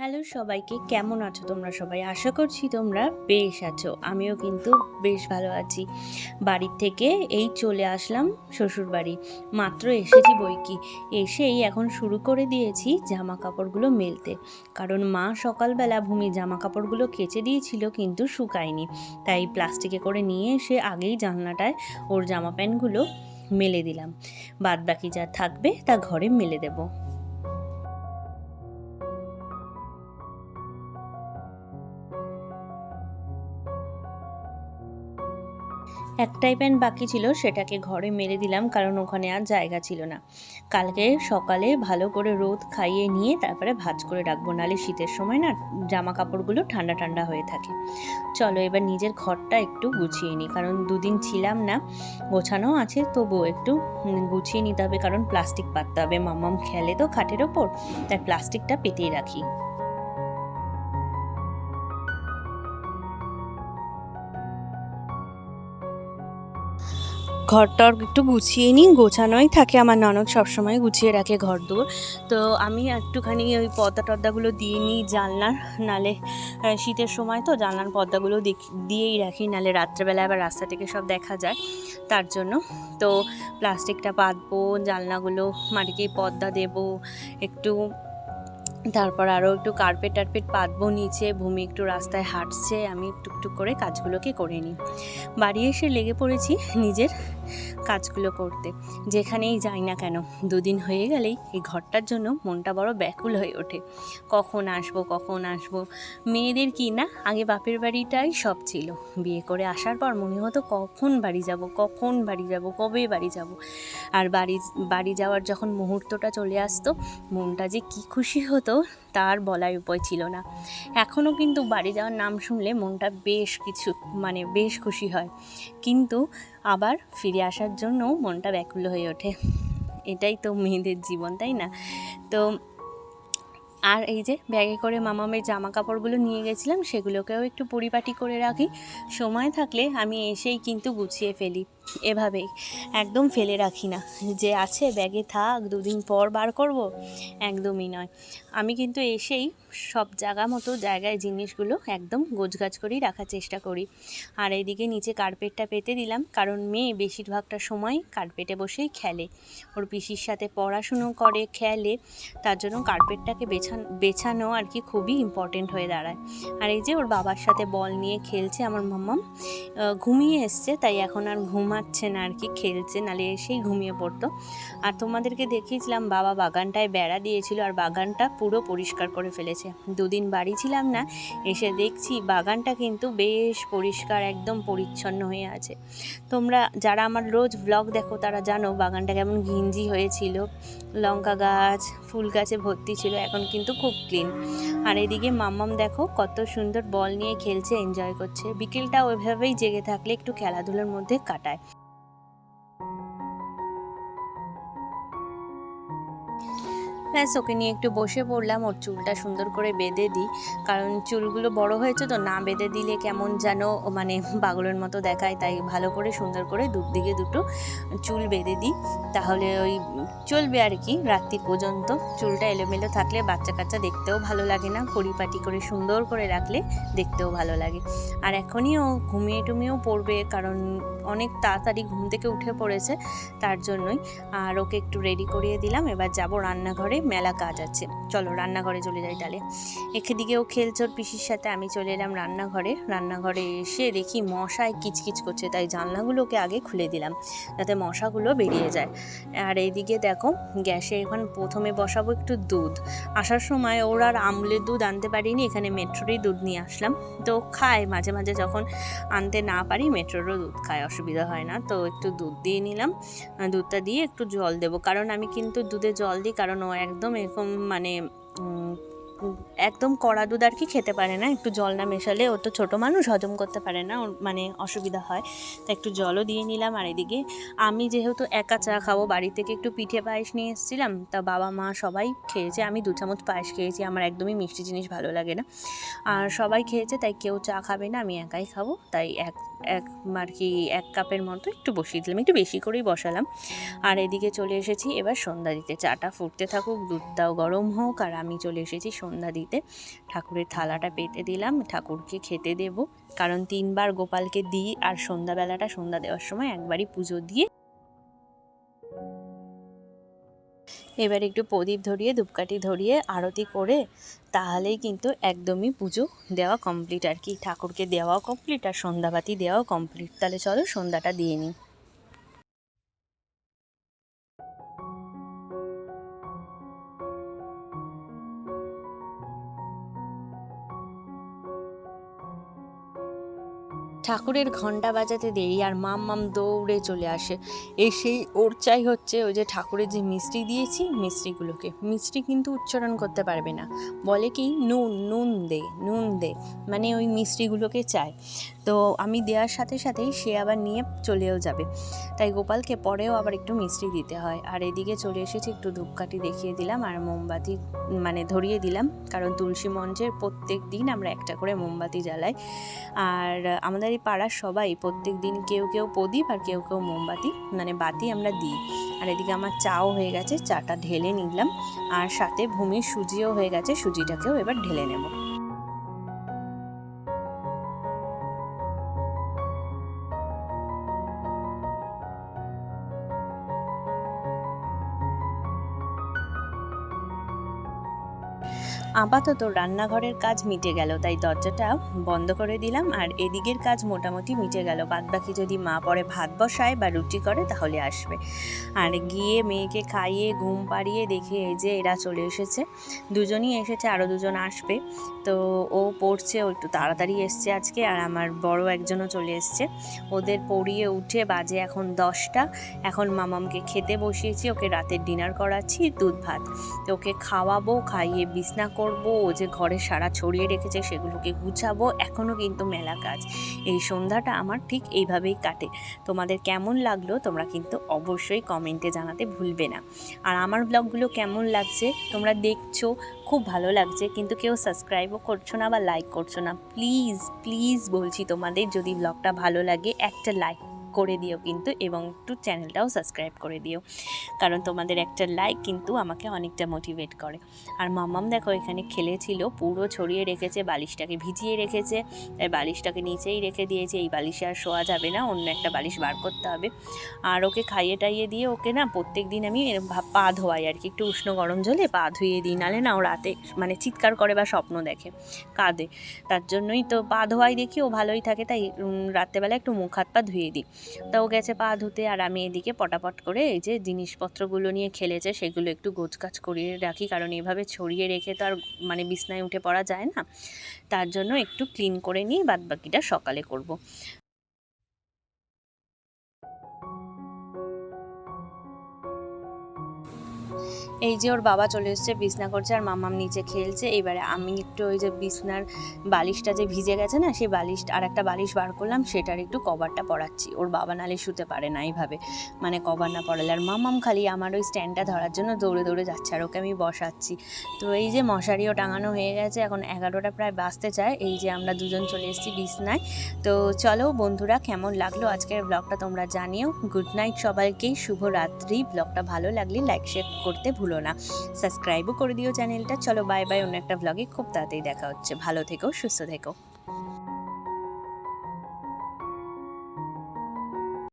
Hello সবাইকে, কেমন আছো তোমরা সবাই? আশা করছি তোমরা বেশ আছো। আমিও কিন্তু বেশ ভালো আছি। বাড়ির থেকে এই চলে আসলাম শ্বশুর বাড়ি মাত্র এসেছি বই কি। এসেই এখন শুরু করে দিয়েছি জামা কাপড়গুলো মেলতে। কারণ মা সকালবেলা ভূমি জামা কাপড়গুলো কেচে দিয়েছিল কিন্তু শুকায়নি। তাই প্লাস্টিকে করে নিয়ে এসে আগেই জানলাটায় ওর জামা প্যান্টগুলো মেলে দিলাম। বাদ বাকি যা থাকবে তা ঘরে মেলে দেবো। একটাই প্যান্ট বাকি ছিল, সেটাকে ঘরে মেরে দিলাম, কারণ ওখানে আর জায়গা ছিল না। কালকে সকালে ভালো করে রোদ খাইয়ে নিয়ে তারপরে ভাজ করে রাখব, নালে শীতের সময় না জামা কাপড়গুলো ঠান্ডা ঠান্ডা হয়ে থাকে। চলো এবার নিজের ঘরটা একটু গুছিয়ে নিই কারণ দুদিন ছিলাম না, গোছানো আছে, তবুও একটু গুছিয়ে নিতে হবে, কারণ প্লাস্টিক পাততে হবে। মাম্মাম খেলে তো খাটের ওপর, তাই প্লাস্টিকটা পেতেই রাখি। ঘরটা একটু গুছিয়ে নিই, গোছানোই থাকে। আমার ননদ সবসময় গুছিয়ে রাখে ঘর দৌড় তো আমি একটুখানি ওই পর্দা টর্দাগুলো দিয়ে নিই জানলার নালে শীতের সময় তো জানলার পর্দাগুলো দিয়েই রাখি, নালে রাত্রেবেলা আবার রাস্তা থেকে সব দেখা যায় তার জন্য। তো প্লাস্টিকটা পাতবো জানলাগুলো মাটিকে পর্দা দেবো, একটু, তারপর আরও একটু কার্পেট টার্পেট পাতবো নিচে, ভূমি একটু রাস্তায় হাঁটছে, আমি টুকটুক করে কাজগুলোকে করে নিই। বাড়ি এসে লেগে পড়েছি নিজের। কাজগুলো করতে। যেখানেই যাই না কেন, দুদিন হয়ে গেলেই এই ঘরটার জন্য মনটা বড় ব্যাকুল হয়ে ওঠে। কখন আসব কখন আসব, মেয়েদের কি না, আগে বাপের বাড়িটাই সব ছিল। বিয়ে করে আসার পর মনে হতো কখন বাড়ি যাব, কখন বাড়ি যাব, কবে বাড়ি যাব। আর বাড়ি বাড়ি যাওয়ার যখন মুহূর্তটা চলে আসতো, মনটা যে কি খুশি হতো তার বলার উপায় ছিল না। এখনও কিন্তু বাড়ি যাওয়ার নাম শুনলে মনটা বেশ কিছু মানে বেশ খুশি হয়। কিন্তু আবার ফিরে আসার জন্য মনটা ব্যাকুল হয়ে ওঠে। এটাই তো মেয়েদের জীবন, তাই না? তো আর এই যে ব্যাগে করে মামামের জামা কাপড়গুলো নিয়ে গেছিলাম, সেগুলোকেও একটু পরিপাটি করে রাখি। সময় থাকলে আমি এসেই কিন্তু গুছিয়ে ফেলি। এভাবেই। একদম ফেলে রাখি না। যে আছে, ব্যাগে থাক, দুদিন পর বার করব, একদমই নয়। আমি কিন্তু এসেই সব জায়গা মতো, জায়গায় জিনিসগুলো একদম গোছগাছ করেই রাখার চেষ্টা করি। আর এইদিকে নিচে কার্পেটটা পেতে দিলাম, কারণ মেয়ে বেশিরভাগটা সময় কার্পেটে বসেই খেলে। ওর পিসির সাথে পড়াশুনো করে, খেলে, তার জন্য কার্পেটটাকে বেছান, বেছানো আর কি খুবই ইম্পর্টেন্ট হয়ে দাঁড়ায়। আর এই যে ওর বাবার সাথে বল নিয়ে খেলছে, আমার মাম্মাম ঘুমিয়ে এসছে, তাই এখন আর ঘুমাচ্ছে না আর কি খেলছে নালে এসেই ঘুমিয়ে পড়তো। আর তোমাদেরকে দেখিয়েছিলাম, বাবা বাগানটায় বেড়া দিয়েছিল আর বাগানটা পুরো পরিষ্কার করে ফেলেছে। দুদিন বাড়ি ছিলাম না, এসে দেখছি বাগানটা কিন্তু বেশ পরিষ্কার, একদম পরিচ্ছন্ন হয়ে আছে। তোমরা যারা আমার রোজ ব্লগ দেখো, তারা জানো বাগানটা কেমন ঘিঞ্জি হয়েছিল। লঙ্কা গাছ, ফুল গাছে ভর্তি ছিল, এখন কিন্তু খুব ক্লিন। আর এদিকে মাম্মাম দেখো, কত সুন্দর বল নিয়ে খেলছে, এনজয় করছে। বিকেলটা ওইভাবেই জেগে থাকলে একটু খেলাধুলার মধ্যে কাটায়। ব্যাস, ওকে নিয়ে একটু বসে পড়লাম। ওর চুলটা সুন্দর করে বেঁধে দিই। কারণ চুলগুলো বড় হয়েছে তো, না বেঁধে দিলে কেমন যেন মানে বাগলের মতো দেখায়। তাই ভালো করে সুন্দর করে দুদিকে দুটো চুল বেঁধে দিই। তাহলে ওই চলবে আর কি, রাত্রি পর্যন্ত। চুলটা এলোমেলো থাকলে বাচ্চা কাচ্চা দেখতেও ভালো লাগে না। পরিপাটি করে সুন্দর করে রাখলে দেখতেও ভালো লাগে। আর এখনই ও ঘুমিয়ে টুমিয়েও পড়বে, কারণ অনেক তাড়াতাড়ি ঘুম থেকে উঠে পড়েছে, তার জন্যই। আর ওকে একটু রেডি করিয়ে দিলাম। এবার যাব রান্নাঘরে। মেলা কাজ আছে। চলো রান্নাঘরে চলে যাই তাহলে। এদিকে ও খেলছে পিসির সাথে, আমি চলে এলাম রান্নাঘরে। রান্নাঘরে এসে দেখি মশায় কিচকিচ করছে, তাই জানলাগুলোকে আগে খুলে দিলাম, যাতে মশাগুলো বেরিয়ে যায়। আর এইদিকে দেখো, গ্যাসে এখন প্রথমে বসাবো একটু দুধ। আসার সময় ওর আর আমলের দুধ আনতে পারিনি, এখানে মেট্রোরই দুধ নিয়ে আসলাম। তো খায় মাঝে মাঝে যখন আনতে না পারি, মেট্রোরও দুধ খায়, অসুবিধা হয় না। তো একটু দুধ দিয়ে নিলাম। দুধটা দিয়ে একটু জল দেবো, কারণ আমি কিন্তু দুধে জল দিই, কারণ ও একদম এরকম মানে একদম কড়া দুধ আর কি খেতে পারে না। একটু জল না মেশালে ও তো ছোটো মানুষ, হজম করতে পারে না। ওর মানে অসুবিধা হয়। তা একটু জলও দিয়ে নিলাম আর এদিকে আমি যেহেতু একা চা খাব, বাড়ি থেকে একটু পিঠে পায়েস নিয়ে এসেছিলাম, তা বাবা মা সবাই খেয়েছে। আমি দু চামচ পায়েস খেয়েছি, আমার একদমই মিষ্টি জিনিস ভালো লাগে না। আর সবাই খেয়েছে, তাই কেউ চা খাবে না, আমি একাই খাব, তাই এক এক আর কি এক কাপের মতো একটু বসিয়ে দিলাম, একটু বেশি করেই বসালাম। আর এদিকে চলে এসেছি, এবার সন্ধ্যা দিতে। চাটা ফুটতে থাকুক দুধটাও গরম হোক, আর আমি চলে এসেছি সন্ধ্যা দিতে। ঠাকুরের থালাটা পেতে দিলাম, ঠাকুরকে খেতে দেব। কারণ তিনবার গোপালকে দিই, আর সন্ধ্যাবেলাটা সন্ধ্যা দেওয়ার সময় একবারই পুজো দিয়ে এবার একটু প্রদীপ ধরিয়ে, ধূপকাঠি ধরিয়ে, আরতি করে, তাহলেই কিন্তু একদমই পুজো দেওয়া কমপ্লিট আর কি। ঠাকুরকে দেওয়াও কমপ্লিট আর সন্ধ্যাবাতি দেওয়াও কমপ্লিট তাহলে চলো সন্ধ্যাটা দিয়ে নিই। ঠাকুরের ঘণ্টা বাজাতে দেরি আর মাম মাম দৌড়ে চলে আসে। এসেই ওর চাই হচ্ছে ওই যে ঠাকুরের যে মিষ্টি দিয়েছি মিষ্টিগুলোকে। মিষ্টি কিন্তু উচ্চারণ করতে পারবে না। বলে কি, নুন নুন দে নুন দে। মানে ওই মিষ্টিগুলোকে চায় তো আমি দেওয়ার সাথে সাথেই সে আবার নিয়ে চলেও যাবে। তাই গোপালকে পরেও আবার একটু মিষ্টি দিতে হয়। আর এদিকে চলে এসেছি, একটু ধূপকাঠি দেখিয়ে দিলাম আর মোমবাতি মানে ধরিয়ে দিলাম। কারণ তুলসী মঞ্চের প্রত্যেক দিন আমরা একটা করে মোমবাতি জ্বালাই। আর আমাদের এই পাড়ার সবাই প্রত্যেক দিন কেউ কেউ প্রদীপ আর কেউ কেউ মোমবাতি মানে বাতি আমরা দিই। আর এদিকে আমার চাও হয়ে গেছে, চাটা ঢেলে নিলাম। আর সাথে ভূমির সুজিও হয়ে গেছে, সুজিটাকেও এবার ঢেলে নেব। আপাতত রান্নাঘরের কাজ মিটে গেল, তাই দরজাটা বন্ধ করে দিলাম আর এদিকের কাজ মোটামুটি মিটে গেল। বাদ বাকি যদি মা পরে ভাত বসায় বা রুটি করে, তাহলে আসবে। আর গিয়ে মেয়েকে খাইয়ে, ঘুম পাড়িয়ে দেখে এই যে এরা চলে এসেছে। দুজনই এসেছে আরও দুজন আসবে। তো ও পড়ছে, ও একটু তাড়াতাড়ি এসছে আজকে আর আমার বড় একজনও চলে এসছে। ওদের পড়িয়ে উঠে বাজে এখন দশটা। এখন মামামকে খেতে বসিয়েছি, ওকে রাতের ডিনার করাচ্ছি, দুধ ভাত। তো ওকে খাওয়াবো, খাইয়ে বিছনা করব যে ঘরে সারা ছড়িয়ে রেখেছে সেগুলোকে গুছাবো এখনও কিন্তু মেলা কাজ। এই সন্ধ্যাটা আমার ঠিক এইভাবেই কাটে। তোমাদের কেমন লাগল তোমরা কিন্তু অবশ্যই কমেন্টে জানাতে ভুলবে না। আর আমার ব্লগগুলো কেমন লাগছে তোমরা দেখছ, খুব ভালো লাগছে। কিন্তু কেউ সাবস্ক্রাইবও করছ না বা লাইক করছ না, প্লিজ প্লিজ বলছি তোমাদের যদি ব্লগটা ভালো লাগে একটা লাইক করে দিও কিন্তু এবং একটু চ্যানেলটাও সাবস্ক্রাইব করে দিও। কারণ তোমাদের একটা লাইক কিন্তু আমাকে অনেকটা মোটিভেট করে। আর মাম্মাম দেখো এখানে খেলেছিল, পুরো ছড়িয়ে রেখেছে, বালিশটাকে ভিজিয়ে রেখেছে তাই বালিশটাকে নিচেই রেখে দিয়েছে। এই বালিশে আর শোয়া যাবে না, অন্য একটা বালিশ বার করতে হবে। আর ওকে খাইয়ে টাইয়ে দিয়ে ওকে না প্রত্যেক দিন আমি পা ধোয়াই আর কি, একটু উষ্ণ গরম জলে পা ধুয়ে দিই। নালে না ও রাতে মানে চিৎকার করে বা স্বপ্ন দেখে, কাঁদে। তার জন্যই তো পা ধোয়াই দেখি, ও ভালোই থাকে। তাই রাত্রেবেলা একটু মুখ হাত পা ধুয়ে দিই। তা ও গেছে পা ধুতে আর আমি এদিকে পটাপট করে এই যে জিনিসপত্রগুলো নিয়ে খেলেছে সেগুলো একটু গোছ গোছগাছ করিয়ে রাখি, কারণ এভাবে ছড়িয়ে রেখে তো আর মানে বিছনায় উঠে পড়া যায় না তার জন্য একটু ক্লিন করে নিয়ে বাদ বাকিটা সকালে করব। এই যে ওর বাবা চলে এসেছে, বিছনা করছে আর মামাম নিচে খেলছে। এবারে আমি একটু ওই যে বিছনার বালিশটা যে ভিজে গেছে না, সেই বালিশ আর একটা বালিশ বার করলাম, সেটার একটু কভারটা পরাচ্ছি। ওর বাবা নালে শুতে পারে না এইভাবে। মানে কভার না পরালে। আর মামাম খালি আমার ওই স্ট্যান্ডটা ধরার জন্য দৌড়ে দৌড়ে যাচ্ছে আর ওকে আমি বসাচ্ছি। তো এই যে মশারিও টাঙানো হয়ে গেছে, এখন এগারোটা প্রায় বাঁচতে চায়। এই যে আমরা দুজন চলে এসেছি বিছনায়। তো চলো বন্ধুরা, কেমন লাগল আজকের ব্লগটা তোমরা জানিও। গুড নাইট সবাইকেই শুভরাত্রি। ব্লগটা ভালো লাগলে লাইক শেয়ার করতে ভুলো না। সাবস্ক্রাইবও করে দিও চ্যানেলটা। চলো বাই বাই অন্য একটা ব্লগে খুব তাড়াতাড়ি দেখা হচ্ছে। ভালো থেকো, সুস্থ থেকো।